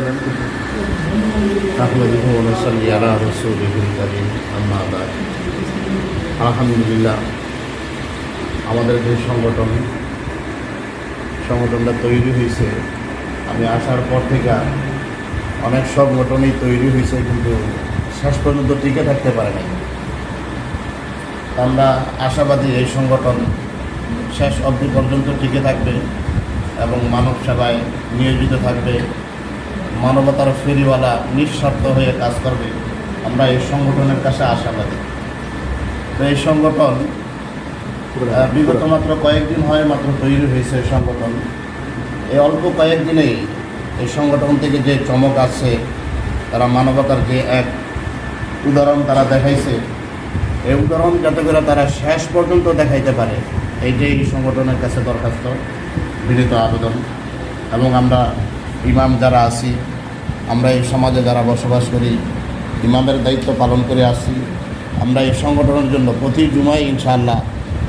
বলেন। আহমদুহ অনুসল্লি আলা রসুল করিম আহমাদ আলহামদুলিল্লাহ, আমাদের যে সংগঠন, সংগঠনটা তৈরি হয়েছে, আমি আসার পর থেকে অনেক সংগঠনই তৈরি হয়েছে, কিন্তু শেষ পর্যন্ত টিকে থাকতে পারে না আমরা আশাবাদী এই সংগঠন শেষ অবধি পর্যন্ত টিকে থাকবে এবং মানব সেবায় নিয়োজিত থাকবে। মানবতার ফেরিওয়ালা নিঃস্বার্থ হয়ে কাজ করবে আমরা এই সংগঠনের কাছে আশাবাদী। তো এই সংগঠন বিগত মাত্র কয়েকদিন হয় মাত্র তৈরি হয়েছে এই সংগঠন। এই অল্প কয়েকদিনেই এই সংগঠন থেকে যে চমক আছে তারা মানবতার যে এক উদাহরণ তারা দেখাইছে। এই উদাহরণ যাতে করে তারা শেষ পর্যন্ত দেখাইতে পারে এইটাই এই সংগঠনের কাছে দরখাস্ত বিনীত আবেদন। এবং আমরা ইমাম যারা আছি, আমরা এই সমাজে যারা বসবাস করি, ইমামের দায়িত্ব পালন করে আসি আমরা এই সংগঠনের জন্য প্রতি জুমায় ইনশাআল্লাহ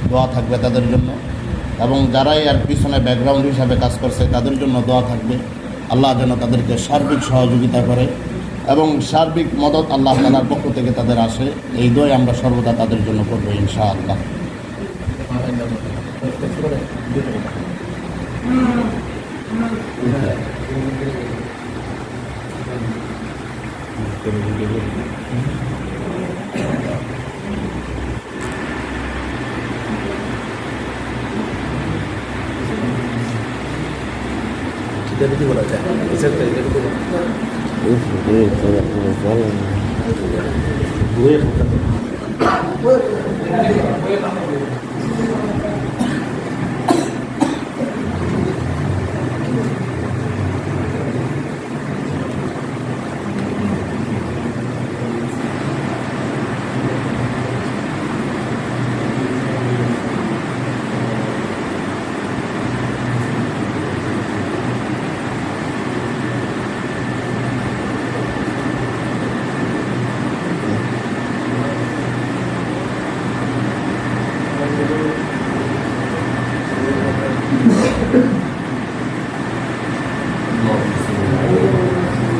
দোয়া থাকবে তাদের জন্য। এবং যারাই আর পিছনে ব্যাকগ্রাউন্ড হিসাবে কাজ করছে, তাদের জন্য দোয়া থাকবে। আল্লাহ যেন তাদেরকে সার্বিক সহযোগিতা করে এবং সার্বিক মদত আল্লাহ তালার পক্ষ থেকে তাদের আসে। এই দোয় আমরা সর্বদা তাদের জন্য করব ইনশাআল্লাহ। এটা কি বলা যায় কি বলা ঘুরে খাতা Thank you.